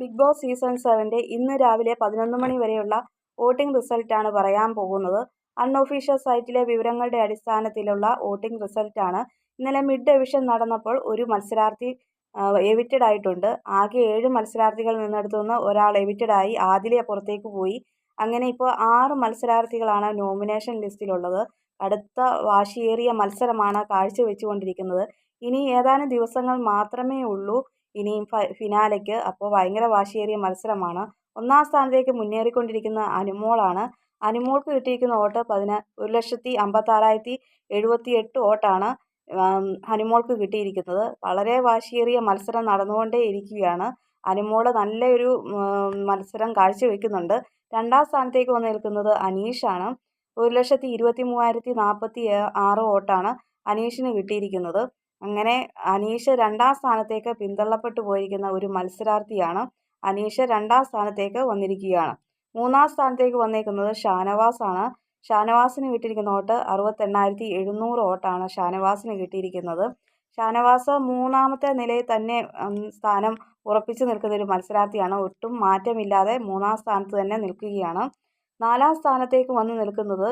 Big boss season സെവന്റെ ഇന്ന് രാവിലെ പതിനൊന്ന് മണി വരെയുള്ള വോട്ടിംഗ് റിസൾട്ടാണ് പറയാൻ പോകുന്നത്. അൺഒഫീഷ്യൽ സൈറ്റിലെ വിവരങ്ങളുടെ അടിസ്ഥാനത്തിലുള്ള വോട്ടിംഗ് റിസൾട്ടാണ്. ഇന്നലെ മിഡ് ഡിവിഷൻ നടന്നപ്പോൾ ഒരു മത്സരാർത്ഥി എവിറ്റഡ് ആയിട്ടുണ്ട്. ആകെ ഏഴ് മത്സരാർത്ഥികൾ നിന്നെടുത്തു നിന്ന് ഒരാൾ എവിറ്റഡ് ആയി ആദിലെ പുറത്തേക്ക് പോയി. അങ്ങനെ ഇപ്പോൾ ആറ് മത്സരാർത്ഥികളാണ് നോമിനേഷൻ ലിസ്റ്റിലുള്ളത്. അടുത്ത വാശിയേറിയ മത്സരമാണ് കാഴ്ചവെച്ചുകൊണ്ടിരിക്കുന്നത്. ഇനി ഏതാനും ദിവസങ്ങൾ മാത്രമേ ഉള്ളൂ ഇനിയും ഫിനാലയ്ക്ക് അപ്പോൾ ഭയങ്കര വാശിയേറിയ മത്സരമാണ്. ഒന്നാം സ്ഥാനത്തേക്ക് മുന്നേറിക്കൊണ്ടിരിക്കുന്ന അനുമോളാണ്. അനുമോൾക്ക് കിട്ടിയിരിക്കുന്ന വോട്ട് പതിനാ ഒരു ലക്ഷത്തി അമ്പത്താറായിരത്തി എഴുപത്തി എട്ട് വോട്ടാണ് അനുമോൾക്ക് കിട്ടിയിരിക്കുന്നത്. വളരെ വാശിയേറിയ മത്സരം നടന്നുകൊണ്ടേ ഇരിക്കുകയാണ്. അനുമോൾ നല്ലൊരു മത്സരം കാഴ്ചവെക്കുന്നുണ്ട്. രണ്ടാം സ്ഥാനത്തേക്ക് വന്ന് നിൽക്കുന്നത് അനീഷാണ്. ഒരു ലക്ഷത്തി ഇരുപത്തി മൂവായിരത്തി നാൽപ്പത്തി ആറ് വോട്ടാണ് അനീഷിന് കിട്ടിയിരിക്കുന്നത്. അങ്ങനെ അനീഷ് രണ്ടാം സ്ഥാനത്തേക്ക് പിന്തള്ളപ്പെട്ടു പോയിരിക്കുന്ന ഒരു മത്സരാർത്ഥിയാണ് അനീഷ് രണ്ടാം സ്ഥാനത്തേക്ക് വന്നിരിക്കുകയാണ്. മൂന്നാം സ്ഥാനത്തേക്ക് വന്നേക്കുന്നത് ഷാനവാസ് ആണ് ഷാനവാസിന് കിട്ടിയിരിക്കുന്ന വോട്ട് അറുപത്തെണ്ണായിരത്തി എഴുന്നൂറ് വോട്ടാണ് ഷാനവാസിന് കിട്ടിയിരിക്കുന്നത്. ഷാനവാസ് മൂന്നാമത്തെ നിലയിൽ തന്നെ സ്ഥാനം ഉറപ്പിച്ചു നിൽക്കുന്ന ഒരു മത്സരാർത്ഥിയാണ്. ഒട്ടും മാറ്റമില്ലാതെ മൂന്നാം സ്ഥാനത്ത് തന്നെ നിൽക്കുകയാണ്. നാലാം സ്ഥാനത്തേക്ക് വന്ന് നിൽക്കുന്നത്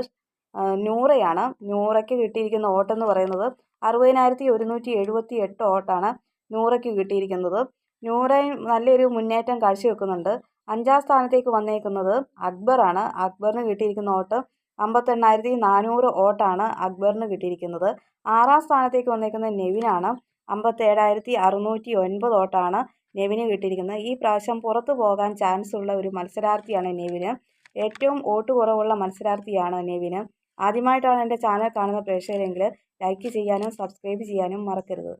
നൂറയാണ്. നൂറയ്ക്ക് കിട്ടിയിരിക്കുന്ന ഓട്ടെന്ന് പറയുന്നത് അറുപതിനായിരത്തി ഒരുന്നൂറ്റി എഴുപത്തി എട്ട് ഓട്ടാണ് നൂറയ്ക്ക് കിട്ടിയിരിക്കുന്നത്. നൂറയും നല്ലൊരു മുന്നേറ്റം കാഴ്ചവെക്കുന്നുണ്ട്. അഞ്ചാം സ്ഥാനത്തേക്ക് വന്നേക്കുന്നത് അക്ബറാണ്. അക്ബറിന് കിട്ടിയിരിക്കുന്ന ഓട്ട് അമ്പത്തെണ്ണായിരത്തി നാനൂറ് ഓട്ടാണ് അക്ബറിന് കിട്ടിയിരിക്കുന്നത്. ആറാം സ്ഥാനത്തേക്ക് വന്നേക്കുന്നത് നെവിനാണ്. അമ്പത്തേഴായിരത്തി അറുന്നൂറ്റി ഒൻപത് ഓട്ടാണ് നെവിന് കിട്ടിയിരിക്കുന്നത്. ഈ പ്രാവശ്യം പുറത്തു പോകാൻ ചാൻസ് ഉള്ള ഒരു മത്സരാർത്ഥിയാണ് നെവിന്. ഏറ്റവും വോട്ട് കുറവുള്ള മത്സരാർത്ഥിയാണ് നെവിന്. ആദ്യമായിട്ടാണ് എന്റെ ചാനൽ കാണുന്ന പ്രേക്ഷകരെങ്കിൽ ലൈക്ക് ചെയ്യാനും സബ്സ്ക്രൈബ് ചെയ്യാനും മറക്കരുത്.